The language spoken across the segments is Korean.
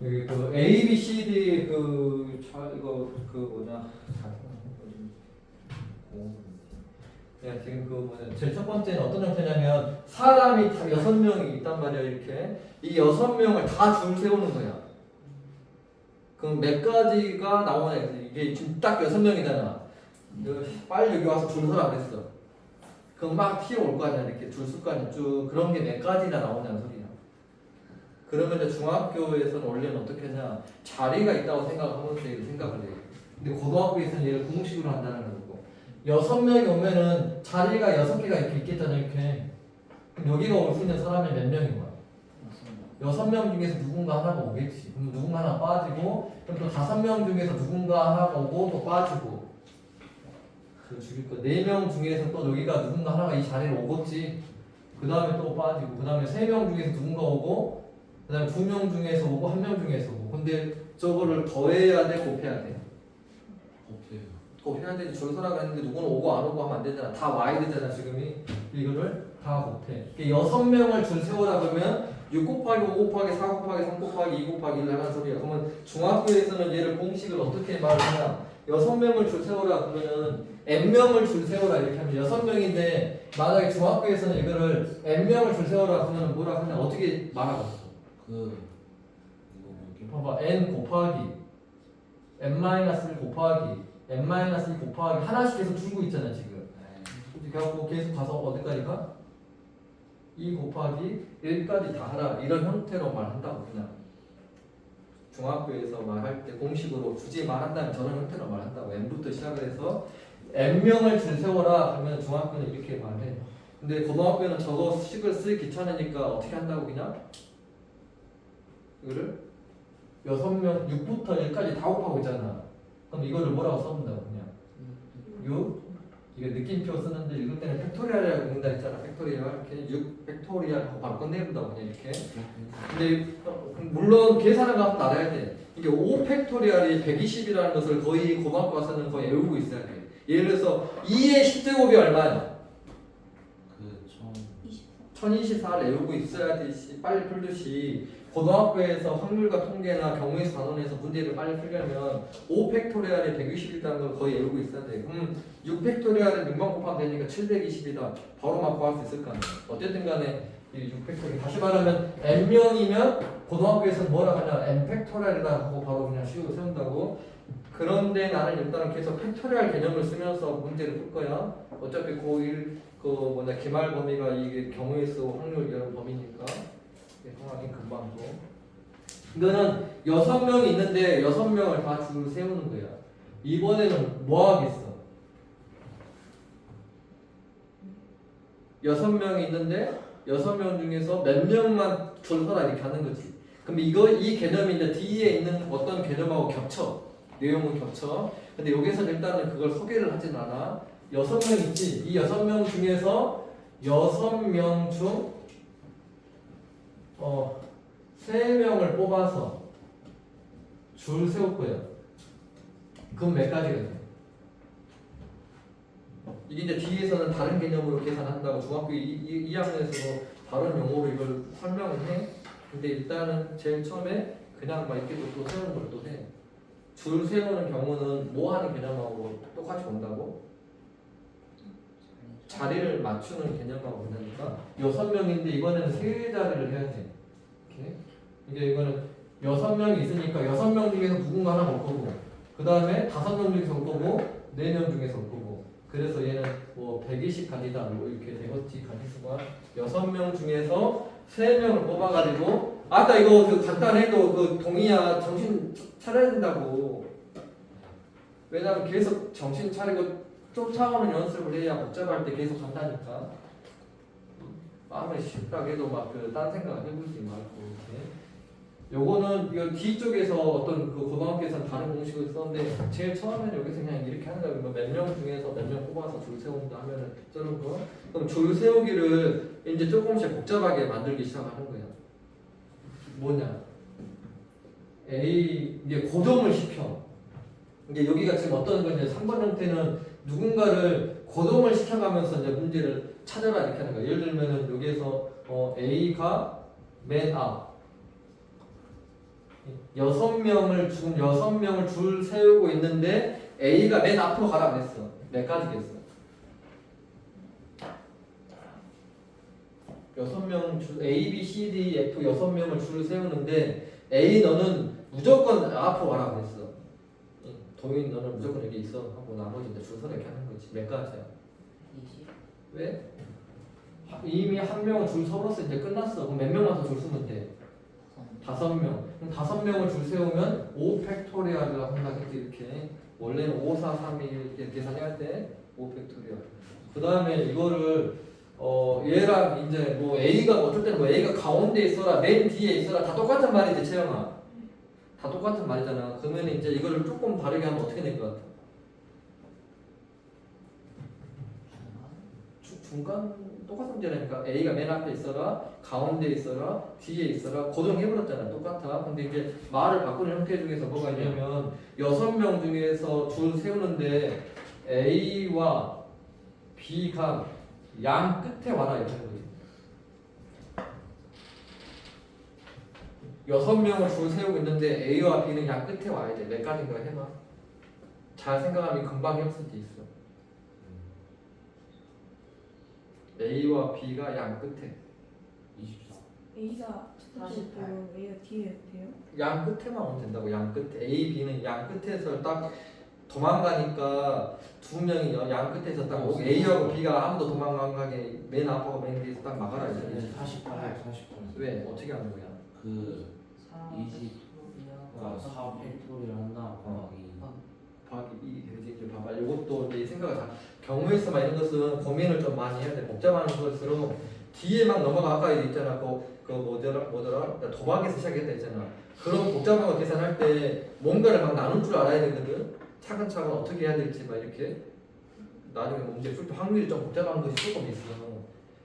그 A, B, C, D 그 자, 이거 그 뭐냐 네, 지금 그 뭐냐 제일 첫 번째는 어떤 형태냐면 사람이 다 여섯 명이 있단 말이야 이렇게 이 여섯 명을 다 줄 세우는 거야. 그럼 몇 가지가 나오냐 이게 지금 딱 여섯 명이잖아. 너 빨리 여기 와서 줄 서라 그랬어. 그럼 막 튀어올 거 아니야 이렇게 줄 수 거 아니야 쭉 그런 게 몇 가지나 나오냐는 소리야. 그러면 이제 중학교에서는 원래는 어떻게 하냐 자리가 있다고 생각하면서 얘를 생각을 해. 근데 고등학교에서는 얘를 공식으로 한다는 거고 여섯 명이 오면은 자리가 여섯 개가 이렇게 있겠잖아 이렇게. 그럼 여기가 올 수 있는 사람이 몇 명인 거야? 여섯 명 중에서 누군가 하나가 오겠지. 그럼 누군가 하나 빠지고 그럼 또 다섯 명 중에서 누군가 하나가 오고 또 빠지고. 그 죽일 거. 네 명 중에서 또 여기가 누군가 하나가 이 자리를 오겠지. 그 다음에 또 빠지고 그 다음에 세 명 중에서 누군가 오고 그 다음에 두 명 중에서 오고 한 명 중에서 오고. 근데 저거를 더해야 돼 곱해야 돼? 없어요. 곱해야 되지 줄서라고 했는데 누구는 오고 안 오고 하면 안 되잖아. 다 와야 되잖아 지금이. 이거를 다 곱해. 이게 여섯 명을 줄 세우라 그러면 6 곱하기 5 곱하기 4 곱하기 3 곱하기 2 곱하기 1 하는 소리야. 그러면 중학교에서는 얘를 공식을 어떻게 말하냐? 여섯 명을 줄 세우라 그러면 n 명을 줄 세우라 이렇게 하면 여섯 명인데 만약에 중학교에서는 이거를 n 명을 줄 세우라 그러면 뭐라 하냐? 어떻게 말하고 그 이거 뭐지? 봐봐. N 곱하기 n-1 곱하기 n-1 곱하기 하나씩 계속 줄고 있잖아 지금. 그래갖고 계속 가서 어디까지 가? 2 곱하기 1까지 다 하라. 이런 형태로 말한다고 그냥. 중학교에서 말할 때 공식으로 굳이 말한다면 저런 형태로 말한다고. N부터 시작을 해서 n명을 줄 세워라 그러면 중학교는 이렇게 말해. 근데 고등학교는 저거 식을 쓰기 귀찮으니까 어떻게 한다고 그냥 이거를 여섯 명 6부터 1까지 다 곱하고 있잖아. 그럼 이거를 뭐라고 써본다고 그냥? 6 이게 느낌표 쓰는데 읽을 때는 팩토리얼이라고 읽는다 했잖아. 팩토리얼 이렇게 6 팩토리얼 바로 끝내본다고 그냥 이렇게. 근데 어, 물론 계산을 하면 알아야 돼. 이게 5 팩토리얼이 120이라는 것을 거의 고등학교 와서는 거의 외우고 있어야 돼. 예를 들어서 2의 10제곱이 얼마야? 1024를 외우고 있어야 되시 빨리 풀듯이 고등학교에서 확률과 통계나 경우의 단원에서 문제를 빨리 풀려면 5 팩토리얼이 160이라는 걸 거의 외우고 있어야 돼. 그럼 6 팩토리얼은 6만 곱하면 되니까 720이다. 바로 막 구할 수 있을 거 아니야. 어쨌든 간에 이 6 팩토리얼 다시 말하면 n명이면 고등학교에서는 뭐라 하냐 n 팩토리얼이다 하고 바로 그냥 씌우고 세운다고. 그런데 나는 일단 계속 팩토리얼 개념을 쓰면서 문제를 풀 거야. 어차피 고1 그 뭐냐 기말 범위가 이게 경우의 수 확률 이런 범위니까. 통하긴 금방 또. 이거는 여섯 명이 있는데 여섯 명을 다줄 세우는 거야. 이번에는 뭐 하겠어? 여섯 명이 있는데 여섯 명 중에서 몇 명만 줄 서라 이렇게 하는 거지. 그럼 이거 이 개념이 이제 뒤에 있는 어떤 개념하고 겹쳐 내용은 겹쳐 근데 여기서 일단은 그걸 소개를 하진 않아 여섯 명 있지 이 여섯 명 중에서 여섯 명중 어, 세 명을 뽑아서 줄 세울 거예요. 그럼 몇 가지가 돼? 이게 이제 뒤에서는 다른 개념으로 계산한다고 중학교 2, 2 학년에서도 다른 용어로 이걸 설명을 해. 근데 일단은 제일 처음에 그냥 막 이렇게 또 세우는 걸 또 해. 줄 세우는 경우는 뭐 하는 개념하고 똑같이 온다고? 자리를 맞추는 개념하고 온다니까 여섯 명인데 이번에는 세 자리를 해야 돼. 이렇게 이제 이거는 여섯 명이 있으니까 여섯 명 중에서 누군가 하나 올 거고 그 다음에 다섯 명 중에서 올 거고 네 명 중에서 올 거고 그래서 얘는 뭐 120 가지다 뭐 이렇게 되겠지 가지수가 여섯 명 중에서 세 명을 뽑아가지고 아까 이거 그 간단해도 그 동의야. 정신 차려야 된다고. 왜냐면 계속 정신 차리고 쫓아오는 연습을 해야 복잡할 때 계속 간다니까. 쉽다고 해도 막 그 딴 생각 해보지 말고 이렇게. 요거는 이거 뒤쪽에서 어떤 그 고등학교에서는 다른 공식을 썼는데 제일 처음에는 여기서 그냥 이렇게 하는 거예요. 몇명 중에서 몇 명 뽑아서 줄 세운다 하면은 거. 그럼 줄 세우기를 이제 조금씩 복잡하게 만들기 시작하는 거예요 뭐냐 A 이제 고정을 시켜 이제 여기가 지금 어떤 건지 3번 형태는 누군가를 고정을 시켜가면서 이제 문제를 찾아라 이렇게 하는 거예요. 예를 들면은 여기에서 어, A가 맨 앞, 여섯 명을 지금 여섯 명을 줄 세우고 있는데 A가 맨 앞으로 가라 그랬어. 몇 가지겠어? 여섯 명 줄, A, B, C, D, F 여섯 명을 줄 세우는데 A 너는 무조건 앞으로 가라 그랬어. 응, 도인 너는 무조건 여기 있어 하고 나머지 이제 줄 서서 이렇게 하는 거지. 몇 가지야? 20 왜? 하- 이미 한 명은 줄 서버서 이제 끝났어. 그럼 몇 명만 더 줄 서면 돼? 다섯 명. 그럼 다섯 명을 줄 세우면 5 팩토리얼을 한다겠지 이렇게. 원래는 5, 4, 3, 2 이렇게 계산할 때5 팩토리얼. 그 다음에 이거를 어 얘랑 이제 뭐 A가 어떨 때는 뭐 A가 가운데 있어라, 맨 뒤에 있어라 다 똑같은 말이지 채영아. 다 똑같은 말이잖아. 그러면 이제 이거를 조금 다르게 하면 어떻게 될 것 같아? 주- 중간 똑같은 문제라니까 A가 맨 앞에 있어라 가운데 있어라 뒤에 있어라 고정해버렸잖아 똑같아 근데 이제 말을 바꾸는 형태 중에서 뭐가 있냐면 여섯 명 중에서 줄 세우는데 A와 B가 양 끝에 와라 이렇게 하는 거지. 여섯 명을 줄 세우고 있는데 A와 B는 양 끝에 와야 돼 몇 가지인가 해봐 잘 생각하면 금방 해올 수도 있어. A와 B가 양 끝에. 24 A가 첫 번째 48. 있고 A가 뒤에 돼요? 양 끝에만 오면 된다고 양 끝에. A, B는 양 끝에서 딱 도망가니까 두 명이 여- 양 끝에서 딱 오고 A하고 B가 아무도 도망 안 가게 맨 앞하고 맨 뒤에서 딱 막아라 이제 48 48 왜? 어떻게 하는 거야? 그4 이지 아, 4 팩토리를 한다 곱하기 곱하기 2 되지 이제 봐봐. 이것도 이제 이 생각을 다 경우에서 막 이런 것은 고민을 좀 많이 해야 돼. 복잡한 것으로 뒤에 막 넘어가 아까 있잖아. 그, 그 뭐더라 뭐더라? 도박에서 시작했다 했잖아. 그런 복잡한 거 계산할 때 뭔가를 막 나눌 줄 알아야 되거든 차근차근 어떻게 해야 될지 막 이렇게 나중에 문제 풀 때 확률이 좀 복잡한 것이 조금 있어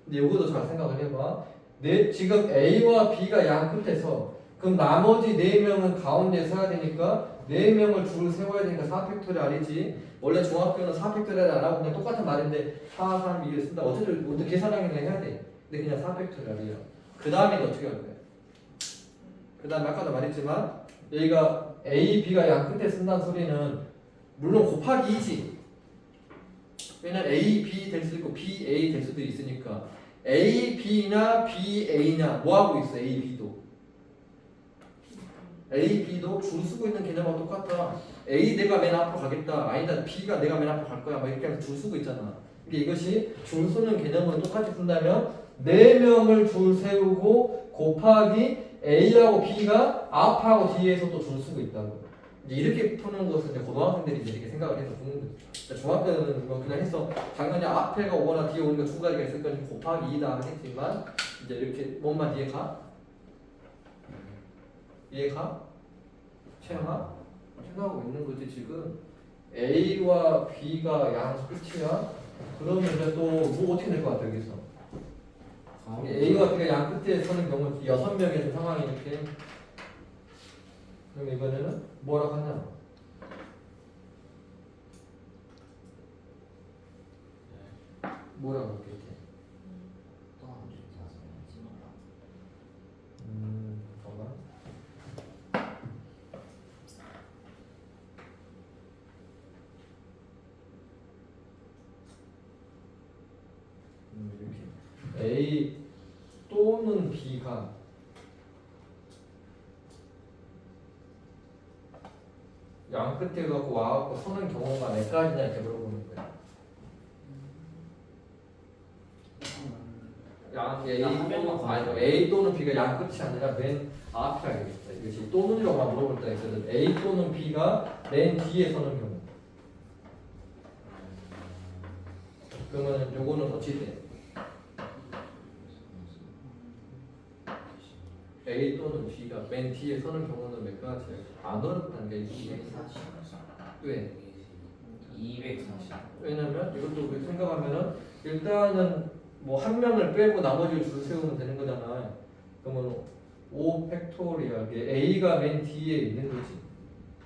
근데 이것도 잘 생각을 해봐. 내 지금 A와 B가 양 끝에서 그럼 나머지 네 명은 가운데 서야 되니까 네 명을 줄 세워야 되니까 4팩토리알이지. 원래 중학교는 4팩토리알 안 하고 그냥 똑같은 말인데 4, 3, 2를 쓴다 어쨌든 먼저 계산하긴 해야 돼. 근데 그냥 4팩토리알이야 그 다음에 어떻게 할 거야? 그 다음에 아까도 말했지만 여기가 A, B가 양 끝에 쓴다는 소리는 물론 곱하기 2지 왜냐면 A, B 될 수도 있고 B, A 될 수도 있으니까 A, B나 B, A냐 뭐 하고 있어 A, B도 A, B도 줄 쓰고 있는 개념하고 똑같아. A 내가 맨 앞으로 가겠다. 아니다. B가 내가 맨 앞으로 갈 거야. 막 이렇게 하면서 줄 쓰고 있잖아. 이게 이것이 줄 쓰는 개념으로 똑같이 쓴다면 네 명을 줄 세우고 곱하기 A하고 B가 앞하고 뒤에서 또 줄 쓰고 있다고. 이렇게 푸는 것은 이제 고등학생들이 이제 이렇게 생각을 해서 푸는 거죠. 그러니까 중학교는 뭐 그냥 해서 당연히 앞에가 오거나 뒤에 오니까 두 가지가 있을 거니 곱하기 2다 하겠지만 이제 이렇게 뭔만 이해가? 이해가? 채영아? 생각하고 있는 거지 지금 A와 B가 양 끝이야? 그러면 이제 또뭐 어떻게 될 것 같아 여기서? A와 B가 양 끝에 서는 경우 여섯 명의 상황이 이렇게 그럼 이번에는 뭐라고 하냐? 뭐라고? 또안 좋지 않습니까? 음, 잠깐만. 음, 이렇게 A 또는 B가 양 끝에 갖고 와갖고 서는 경우가 몇 가지냐 이렇게 물어보는 거야. 양 A 또는 아니 A 또는 B가 양 끝이 아니라 맨 앞에 가겠다. 이것이 또는이라고만 물어볼 때가 있거든. A 또는 B가 맨 뒤에 서는 경우. 그러면 요거는 어찌 돼? A 또는 B가 맨 뒤에 서는 경우는 몇 가지야? 안 어렵다는 게 이게 240 왜? 240 왜냐면 이것도 왜 생각하면은 일단은 뭐 한 명을 빼고 나머지를 줄 세우면 되는 거잖아. 그러면 5 팩토리얼 A가 맨 뒤에 있는 거지.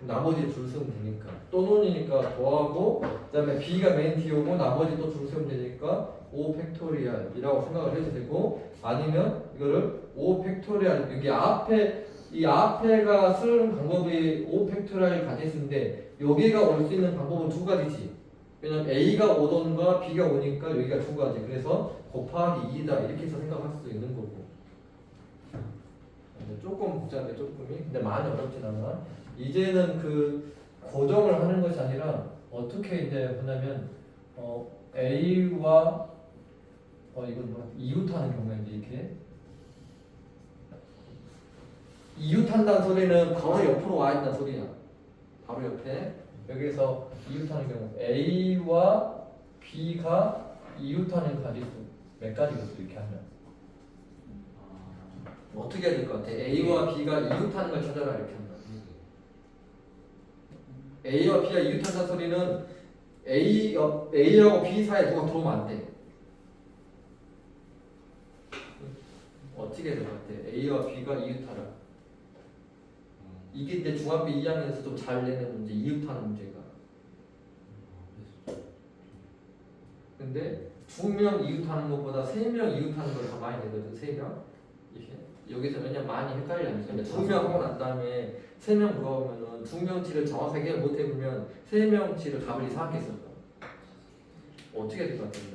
나머지 줄 세우면 되니까. 또는이니까 더하고 그 다음에 B가 맨 뒤에 오고 나머지 또 줄 세우면 되니까 5 팩토리얼이라고 생각을 해도 되고 아니면 이거를 5 팩토리얼 여기 앞에 이 앞에가 쓰는 방법이 5 팩토리얼 가짓수인데 여기가 올 수 있는 방법은 두 가지지. 왜냐면 A가 오던가 B가 오니까 여기가 두 가지. 그래서 곱하기 2다 이렇게 해서 생각할 수 있는 거고. 조금 복잡해 조금이. 근데 많이 어렵진 않아. 이제는 그 고정을 하는 것이 아니라 어떻게 이제 보냐면 어, A와 어 이건 뭐야 이웃하는 경우에 이렇게 이웃한다는 소리는 바로 옆으로 와 있다는 소리야. 바로 옆에 여기서 이웃하는 경우 A와 B가 이웃하는 가지수 몇 가지겠어 이렇게 하면 아, 어떻게 해야 될 것 같아? A와 B가 이웃하는 걸 찾아라 이렇게 한다. A와 B가 이웃한다는 소리는 A, 어, A하고 B 사이에 누가 들어오면 안 돼. 어떻게 해야 될것 같아? A와 B가 이웃하라. 이게 이제 중학교 2학년에서 좀 잘 내는 문제, 이웃하는 문제가. 근데 두 명 이웃하는 것보다 세 명 이웃하는 걸 더 많이 내거든, 세 명. 이렇게. 여기서 왜냐면 많이 헷갈리니까. 근데 두명 하고 난 다음에 세 명 물어보면은 두 명치를 정확하게 못 해보면 세 명치를 이상하게 썼어. 어떻게 될 것 같아요?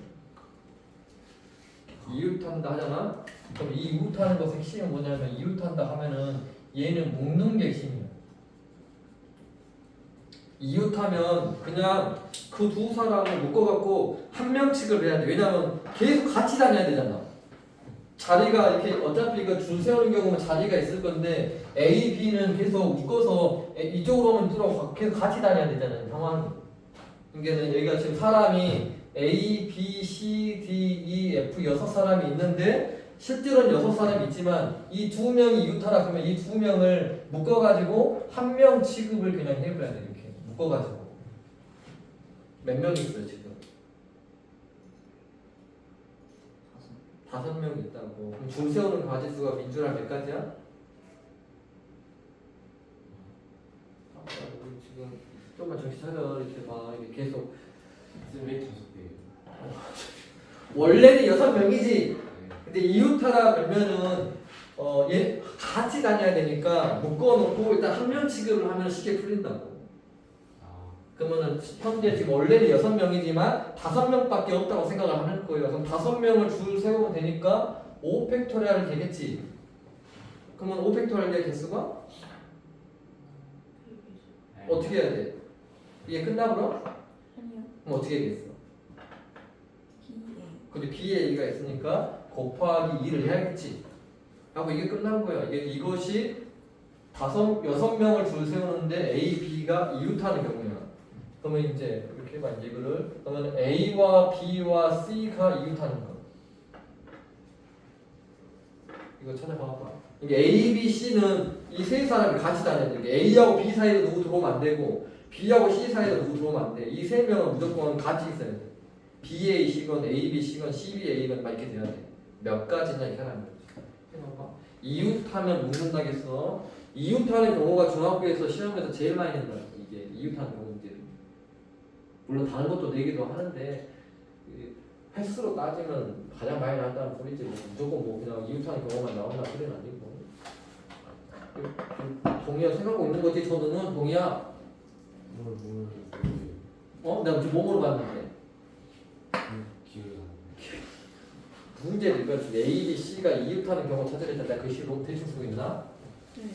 이웃한다 하잖아? 그럼 이 이웃하는 것의 핵심은 뭐냐면 이웃한다 하면은 얘는 묶는 게 핵심이야. 이웃하면 그냥 그 두 사람을 묶어갖고 한 명씩을 해야 돼. 왜냐면 계속 같이 다녀야 되잖아. 자리가 이렇게 어차피 그줄 세우는 경우는 자리가 있을 건데 A, B는 계속 묶어서 이쪽으로 오면 이쪽으로 계속 같이 다녀야 되잖아요. 상황이. 그러니까 여기가 지금 사람이 A, B, C, D, E, F 여섯 사람이 있는데 실제로는 여섯 사람이 있지만 이 두 명이 이웃하라 그러면 이 두 명을 묶어가지고 한 명 취급을 그냥 해버려야 돼 이렇게 묶어가지고 몇 명이 있어요 지금 다섯. 명이 있다고 그럼 줄 세우는 가지수가 민주랑 몇 가지야? 아, 우리 지금 좀만 정신 차려 이렇게 막 이렇게 계속 왜 다섯 개? 원래는 여섯 명이지 네. 근데 이웃하라 그러면은 어, 얘 같이 다녀야 되니까 묶어놓고 일단 한 명 취급을 하면 쉽게 풀린다고. 아, 그러면은 현재 지금 원래는 여섯 명이지만 다섯 명밖에 없다고 생각을 하는 거예요. 그럼 다섯 명을 줄 세우면 되니까 5 팩토리얼이 되겠지. 그러면 5 팩토리얼의 개수가 네. 어떻게 해야 돼? 이게 끝나버려? 아니요. 그럼 어떻게 되겠어? 근데 B에 A가 있으니까 곱하기 2를 해야겠지. 하고 이게 끝난 거야. 이게 이것이 다섯 여섯 명을 줄 세우는데 A, B가 이웃하는 경우야. 그러면 이제 이렇게 해봐 이거를 그러면 A와 B와 C가 이웃하는 거. 이거 찾아봐봐. 이게 A, B, C는 이 세 사람이 같이 다녀야 돼. A하고 B 사이에 누구 들어오면 안 되고 B하고 C 사이에 누구 들어오면 안 돼. 이 세 명은 무조건 같이 있어야 돼. BA C건 A, B C건 CB A건 막 이렇게 돼야 돼. 몇 가지냐 이렇게 하는 거지. 해봐봐. 이웃하면 묻는다겠어. 이웃하는 경우가 중학교에서 시험에서 제일 많이 낸다. 이게 이웃하는 경우. 물론 다른 것도 내기도 하는데 이 횟수로 따지면 가장 많이 나온다는 소리지. 뭐 무조건 뭐 그냥 이웃하는 경우만 나온다 소리는 아니고. 그 동의야 생각하고 있는 거지. 저는 동의야. 뭘, 뭘, 어? 내가 지금 뭐 물어봤는데. 기회가 문제를 이거 A, B, C가 이웃하는 경우 찾으랬다. 내가 글씨로 대충 쓰고 있나? 네.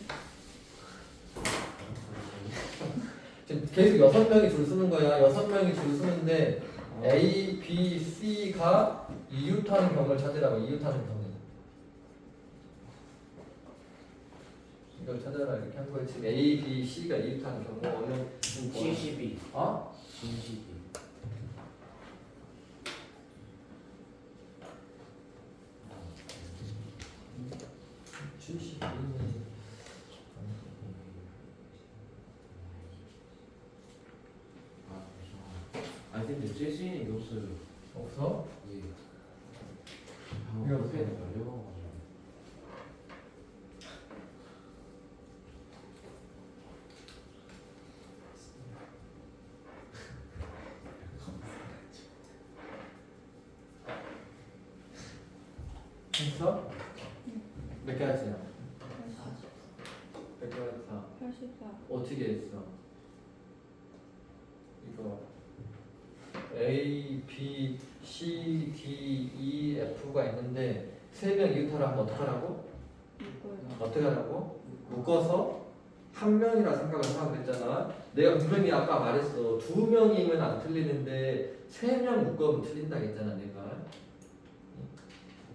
지금 계속 여섯 명이 줄 서는 거야. 여섯 명이 줄 서는데 A, B, C가 이웃하는 경우를 찾으라고. 이웃하는 경우. 이걸 찾아라 이렇게 한 거야. 지금 A, B, C가 이웃하는 경우 어느 72 어? 72 70. 아, 잠시만. 아니 근데 재즈인이 없어요 없어? 예 이거 어떻게 어떻게 어려워가지고 했어? 몇 가지야? 사십. X가 어떻게 했어? 세명 이웃하라 하면 어떡하라고? 어떻게 하라고? 묶어서 한 명이라 생각을 하라고 했잖아. 내가 분명히 아까 말했어. 두 명이면 안 틀리는데 세 명 묶으면 틀린다 했잖아 내가.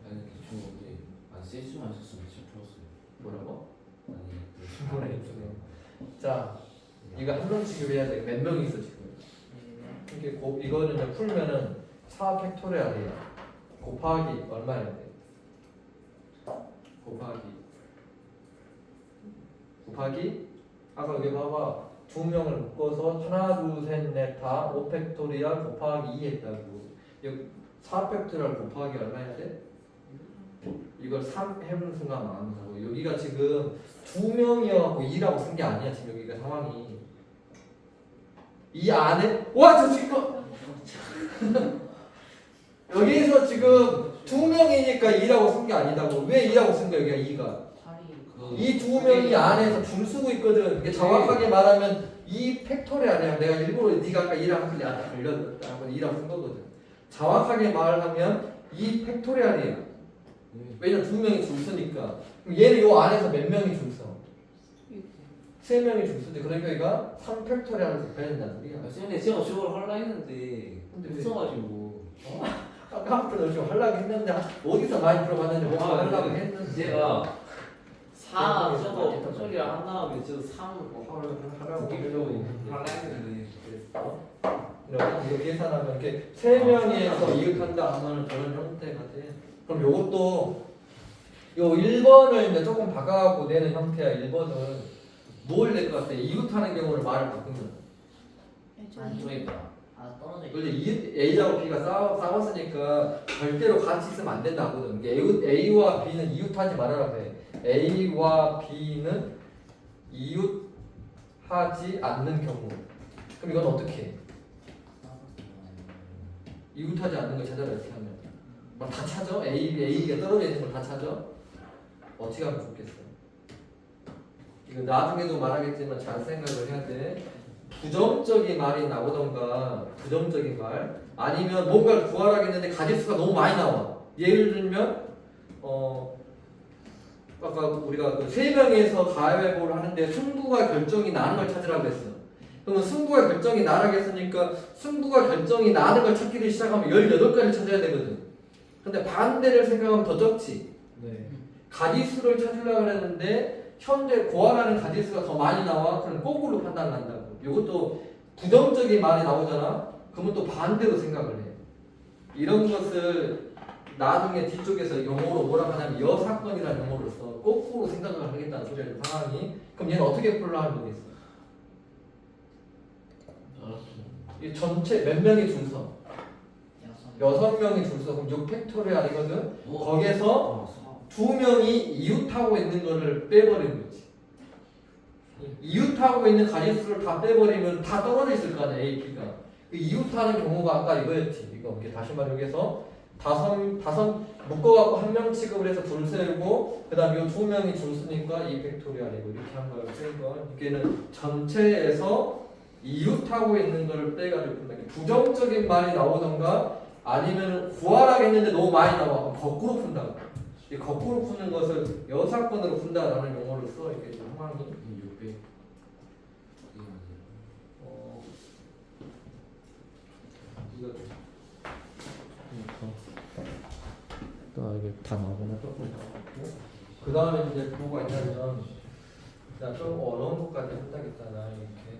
아니 대충 근데 안 세수만 썼으면 진짜 풀었어요. 뭐라고? 아니 그 뭐라 했어요. 자 이거 한 명씩 해야 돼. 몇 명이 있어 지금? 네. 이렇게 고, 이거는 풀면은 4 팩토리얼이야. 곱하기 얼마야 돼? 곱하기. 곱하기? 아까 여기 봐봐. 두 명을 묶어서 하나 둘셋넷다 5 팩토리얼 곱하기 2 했다고. 여기 4 팩토리얼 곱하기 얼마야 돼? 이걸 3 해보는 순간 망한다고. 여기가 지금 두 명이어갖고 2라고 쓴 게 아니야 지금 여기가 상황이. 이 안에 와저 지금 여기서 지금 두 명이니까 2라고 쓴 게 아니다고. 왜 2라고 쓴 거야 여기가? 2가 이두 명이 안에서 줄 쓰고 있거든. 이게 정확하게 말하면 이 팩토리얼이야. 내가 일부러 네가 아까 2라고 한게 아니라 걸렸다고 2라고 쓴 거거든. 정확하게 말하면 이 팩토리얼이야 네. 왜냐면 두 명이 줄 쓰니까. 그럼 얘는 요 안에서 몇 명이 줄 써? 세 명이 줄 쓰지. 그러니까 얘가 3 팩토리얼을 곱해야 된다는 소리야. 아 근데 제가 저걸 하려 했는데 근데 왜? 없어가지고 한푼 좀 하려고 했는데 어디서 많이 들어봤는데 뭐 아, 하려고 네. 했는데 제가 4 네, 저거 네, 네. 소리를 한 다음에 저 3, 하라고 고객적으로 하려 했는데 이렇게 계산하면 이렇게 세 명이서 이웃한다 하면 저런 형태가 돼. 그럼 요것도 요 1번을 이제 조금 바꿔갖고 내는 형태야. 1번은 뭘 낼 것 같아? 이웃하는 경우를 말을 바꾸면. 있다 아 떨어져 있 이웃 A하고 B가 싸워, 싸웠으니까 절대로 같이 있으면 안 된다거든. 이게 이웃, A와 B는 이웃하지 말아라 그래. A와 B는 이웃하지 않는 경우. 그럼 이건 어떻게 해? 이웃하지 않는 걸 찾아라 이렇게 하면 막 다 찾아? A, A가 떨어져 있는 걸 다 찾아? 어떻게 하면 좋겠어? 이거 나중에도 말하겠지만 잘 생각을 해야 돼 부정적인 말이 나오던가 부정적인 말 아니면 뭔가를 구하라겠는데 가짓수가 너무 많이 나와 예를 들면 어 아까 우리가 그 세 명에서 가위바위보를 하는데 승부가 결정이 나는 걸 찾으라고 했어 그러면 승부가 결정이 나라고 했으니까 승부가 결정이 나는 걸 찾기를 시작하면 18가지를 찾아야 되거든. 근데 반대를 생각하면 더 적지. 네 가지수를 찾으려고 했는데 현재 고안하는 가지수가 더 많이 나와. 그럼 거꾸로 판단한다고. 이것도 부정적인 말이 나오잖아. 그러면 또 반대로 생각을 해. 이런 것을 나중에 뒤쪽에서 영어로 뭐라고 하냐면 여사건이라는 용어를 써. 거꾸로 생각을 하겠다는 소리야, 상황이. 그럼 얘는 어떻게 풀라 하는 거겠어? 이 전체 몇 명이 줄 서? 여섯 명이 줄 서. 그럼 6팩토리얼이거든. 뭐? 거기에서 어, 두 명이 이웃하고 있는 거를 빼버리는 거지. 이웃하고 있는 가짓수를 다 빼버리면 다 떨어져 있을 거 아니야, A, B가. 그 이웃하는 경우가 아까 이거였지. 이거 이렇게 다시 말해 여기서 다섯 다섯 묶어갖고 한 명 취급을 해서 줄 세우고 그다음 이두 명이 줄 쓰니까 이 팩토리얼이고 이렇게 한 거를 뺀 거. 이게는 전체에서 이웃하고 있는 거를 빼가지고 푼다. 부정적인 말이 나오던가 아니면 구하라겠는데 너무 많이 나와. 거꾸로 푼다. 이 거꾸로 푸는 것을 여사건으로 푼다라는 용어를 써. 이게 좀 상황이 600 어 이거 또 이게 다 나오구나. 조금 그 다음에 이제 뭐가 있냐면 나 좀 어려운 것까지 한다겠잖아 이렇게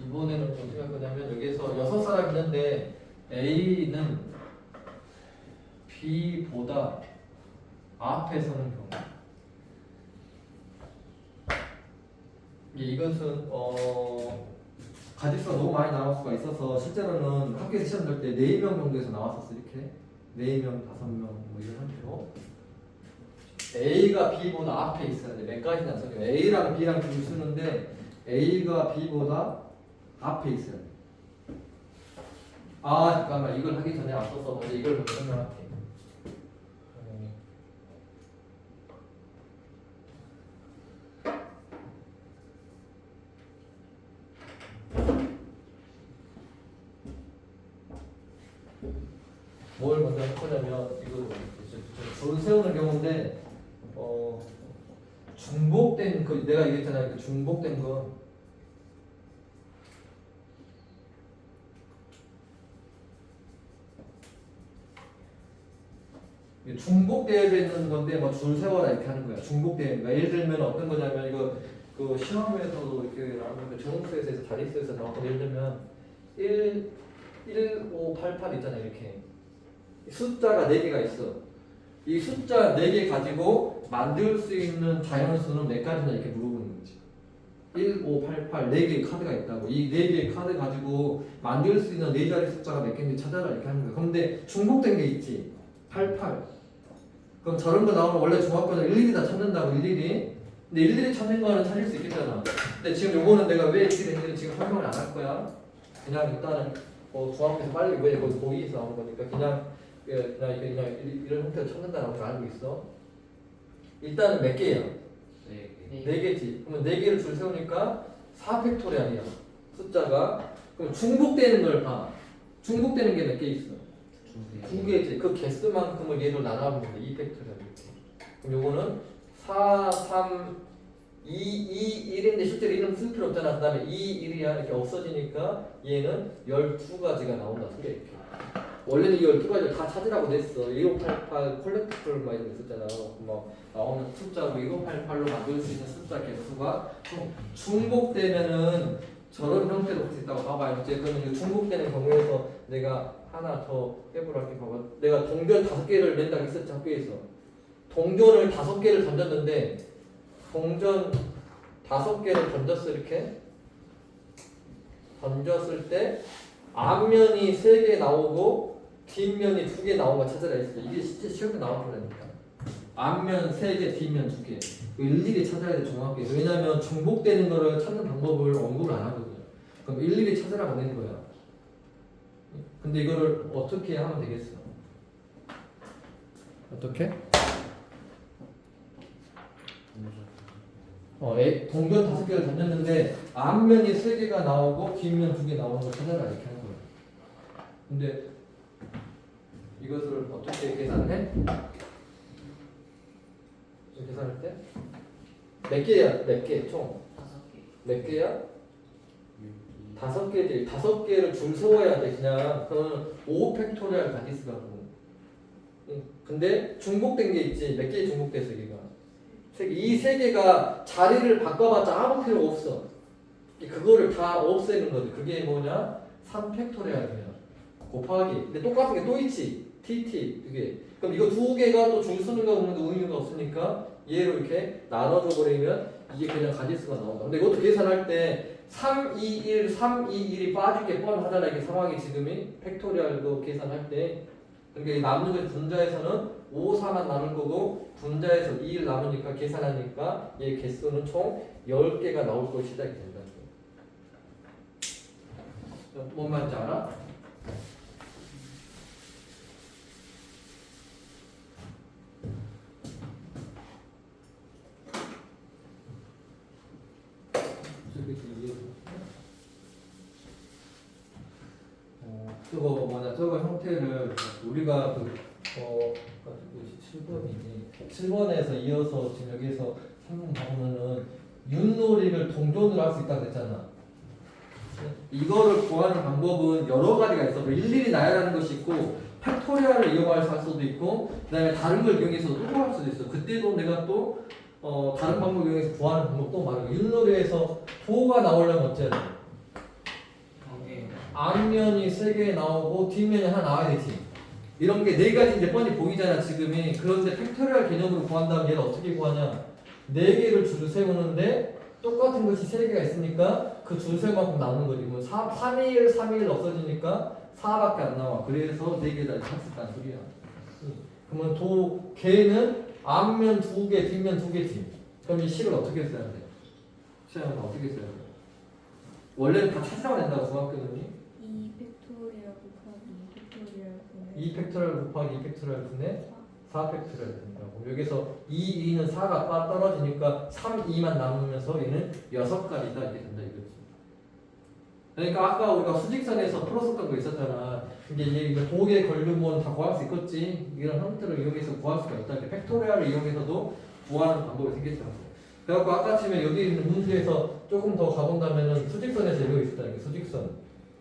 이번에는 어떻게 할 거냐면 여기서 여섯 사람 있는데 A는 B보다 앞에 서는 경우 예, 이것은 어 가짓수가 너무 많이 나올 수가 있어서 실제로는 학교에서 시험 볼때 4명 정도에서 나왔었어 이렇게 4명, 5명 뭐 이런 형태로 A가 B보다 앞에 있어야 돼. 몇 가지나 써요. A랑 B랑 줄 쓰는데 A가 B보다 앞에 있어야 돼. 아 잠깐만 이걸 하기 전에 앞서서 먼저 이걸 먼저 설명할게. 음. 뭘 먼저 할 거냐면 이거 이제 줄 세우는 경우인데 어 중복된 그 내가 얘기했잖아요 그 중복된 거. 중복되어져 있는 건데 뭐 줄 세워라 이렇게 하는 거야. 중복되는 거야. 예를 들면 어떤 거냐면 이거 그 시험에서도 이렇게 나오는 그 정수에서 자릿수에서 나오고 예를 들면 1 1588 있잖아요 이렇게. 숫자가 4개가 있어. 이 숫자 4개 가지고 만들 수 있는 자연수는 몇 가지나 이렇게 물어보는 거지 1588 4개의 카드가 있다고. 이 4개의 카드 가지고 만들 수 있는 4자리 숫자가 몇 개인지 찾아라 이렇게 하는 거야 그런데 중복된 게 있지. 88 그럼 저런 거 나오면 원래 중학교는 일일이 다 찾는다고 일일이. 근데 일일이 찾는 거는 찾을 수 있겠잖아. 근데 지금 요거는 내가 왜 이렇게 됐는지 지금 설명을 안 할 거야. 그냥 일단은 어, 중학교에서 빨리 왜 거기 보기에서 나온 거니까 그냥 예, 그냥 그냥 이- 이런 형태로 찾는다라고 알고 있어. 일단은 몇 개야? 네. 네. 네 개지 그러면 네 개를 줄 세우니까 4 팩토리얼이야 숫자가 그럼 중복되는 걸 봐 중복되는 게 몇 개 있어? 두 개지. 그 개수만큼을 얘로 나눠보면 돼. 2 팩토리얼 이렇게. 그럼 요거는 4, 3, 2, 2, 1인데 실제로 이름 쓸 필요 없잖아. 그 다음에 2, 1이야. 이렇게 없어지니까 얘는 12가지가 나온다. 소리 이렇게. 원래는 이 12가지를 다 찾으라고 냈어. 1588 콜렉티블 막 이런 거 있었잖아. 뭐 나오는 숫자로 1588로 만들 수 있는 숫자 개수가 좀 중복되면은 저런 형태로 볼수 있다고 봐봐요. 이제 그러면 이 중복되는 경우에서 내가 하나 더 해보라게 봐봐. 내가 동전 다섯 개를 낸다고 했었지 학교에서. 동전을 다섯 개를 던졌는데 동전 다섯 개를 던졌어 이렇게 던졌을 때 앞면이 세 개 나오고 뒷면이 두 개 나온 거 찾아라 했어. 이게 진짜 시험에 나온 거라니까. 앞면 세 개, 뒷면 두 개. 일일이 찾아야 돼 중학교에서. 왜냐면 중복되는 거를 찾는 방법을 언급을 안 하거든요. 그럼 일일이 찾으라고 낸 거야. 근데 이거를 어떻게 하면 되겠어? 어떻게? 어, 에, 동전 다섯 개를 던졌는데 앞면이 세 개가 나오고 뒷면 두 개 나오는 걸 찾아라 이렇게 하는 거야. 근데 이것을 어떻게 계산해? 계산할 때? 몇 개야? 몇 개? 총? 다섯 개. 몇 개야? 다섯 개지. 다섯 개를 줄 세워야 돼. 그냥 그건 5 팩토리얼 가디스라고. 응. 근데 중복된 게 있지. 몇 개 중복됐어 얘가. 이세 개가 자리를 바꿔봤자 아무 필요 없어. 그거를 다 없애는 거지. 그게 뭐냐? 3 팩토리얼이야. 곱하기. 근데 똑같은 게 또 있지. TT 이게. 그럼 이거 두 개가 또줄 서는 거 없는 거 의미가 없으니까 얘로 이렇게 나눠줘 버리면 이게 그냥 가지수가 나온다. 근데 이것도 계산할 때 3, 2, 1, 3, 2, 1이 빠질 게 뻔하잖아. 이게 상황이 지금이 팩토리얼도 계산할 때. 그러니까 이 남는 거 분자에서는 5, 4만 남을 거고 분자에서 2, 1 남으니까 계산하니까 얘 개수는 총 10개가 나올 것이다. 이렇게 된다. 뭔 말인지 알아? 어, 저거 뭐냐 저거 형태를 우리가 그 어, 7번이니 7번에서 이어서 지금 여기서 설명 나오면은 윷놀이를 동전으로 할 수 있다고 했잖아. 이거를 구하는 방법은 여러 가지가 있어. 뭐 일일이 나열하는 것이 있고 팩토리얼을 이용할 수도 있고 그 다음에 다른 걸 이용해서 또 구할 수도 있어. 그때도 내가 또 어, 다른 방법 이용해서 구하는 방법도 많고 윷놀이에서 도가 나오려면? 네. 앞면이 세 개 나오고 뒷면이 하나 나와야 되지. 이런 게 네 가지 이제 뻔히 보이잖아 지금이. 그런데 팩토리얼 개념으로 구한다면 얘를 어떻게 구하냐? 네 개를 줄 세우는데 똑같은 것이 세 개가 있으니까 그 줄 세만큼 나오는 거지. 뭐 3, 3일, 3일 없어지니까 4밖에 안 나와. 그래서 네 개를 찾았다는 소리야. 응. 그러면 도 개는 앞면 두 개, 뒷면 두 개지. 그럼 이 식을 어떻게 써야 돼? 시험은 어떻게 써야 돼? 원래는 다 찾아야 된다고 중학교는 2 팩토리얼 곱하기 2 팩토리얼 분의 2 팩토리얼 곱하기 2 팩토리얼 분의 4 팩토리얼 된다고. 여기서 2, 2는 4가 빠 떨어지니까 3, 2만 남으면서 얘는 6가지다 이렇게 된다 이거지. 그러니까 아까 우리가 수직선에서 풀었었던 거 있었잖아. 이제 이게 도개 걸르면 다 구할 수 있겠지. 이런 형태를 이용해서 구할 수가 있다. 이렇게 팩토리얼을 이용해서도 구하는 방법이 생겼더라고. 그래갖고 아까 치면 여기 있는 문제에서 조금 더 가본다면은 수직선에서 이거 있었다. 이렇게 수직선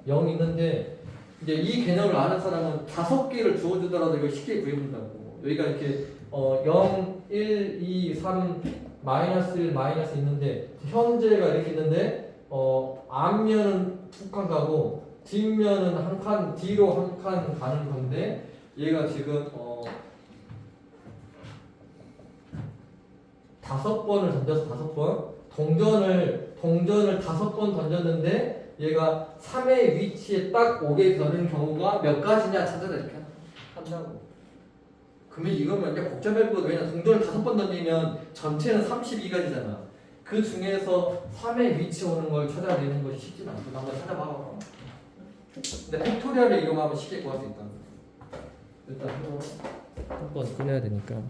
0 있는데 이제 이 개념을 아는 사람은 다섯 개를 주어주더라도 이걸 쉽게 구해본다고. 여기가 이렇게 어 0, 1, 2, 3, 마이너스 1, 마이너스 있는데 현재가 이렇게 있는데 어 앞면은 두칸 가고 뒷면은 한 칸 뒤로 한 칸 가는 건데 얘가 지금 어 다섯 번을 던져서 다섯 번 동전을 동전을 다섯 번 던졌는데 얘가 3의 위치에 딱 오게 되는 경우가 몇 가지냐 이렇게 한다고. 그러면 이거면 이제 복잡해 보여도 왜냐 동전을 다섯 번 던지면 전체는 32가지잖아. 그 중에서 3의 위치 오는 걸 찾아내는 것이 쉽진 않고 한번 찾아봐. 근데 팩토리얼을 이용하면 쉽게 구할 수 있다. 일단 한번 꺼내야 되니까.